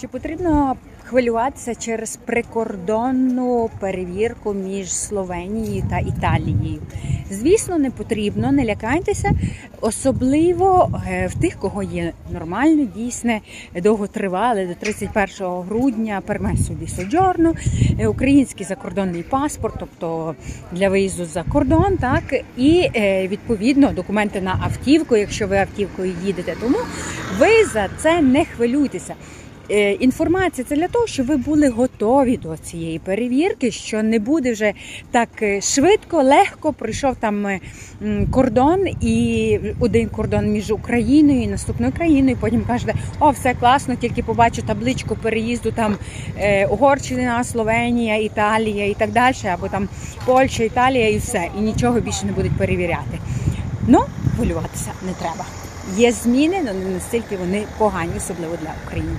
Чи потрібно хвилюватися через прикордонну перевірку між Словенією та Італією? Звісно, не потрібно, не лякайтеся, особливо е, в тих, кого є нормально, дійсне, довготривале до 31 грудня пермесу ді е, український закордонний паспорт, тобто для виїзду за кордон, так і е, відповідно документи на автівку, якщо ви автівкою їдете. Тому ви за це не хвилюйтеся. Е, Інформація це для того, щоб ви були готові до цієї перевірки, що не буде вже так е, швидко, легко пройшов там е, кордон і один кордон між Україною і наступною країною. Потім кажете, о, все класно, тільки побачу табличку переїзду там Угорщина, Словенія, Італія і так далі, або там Польща, Італія і все, і нічого більше не будуть перевіряти. Ну, хвилюватися не треба. Є зміни, але не настільки вони погані, особливо для України.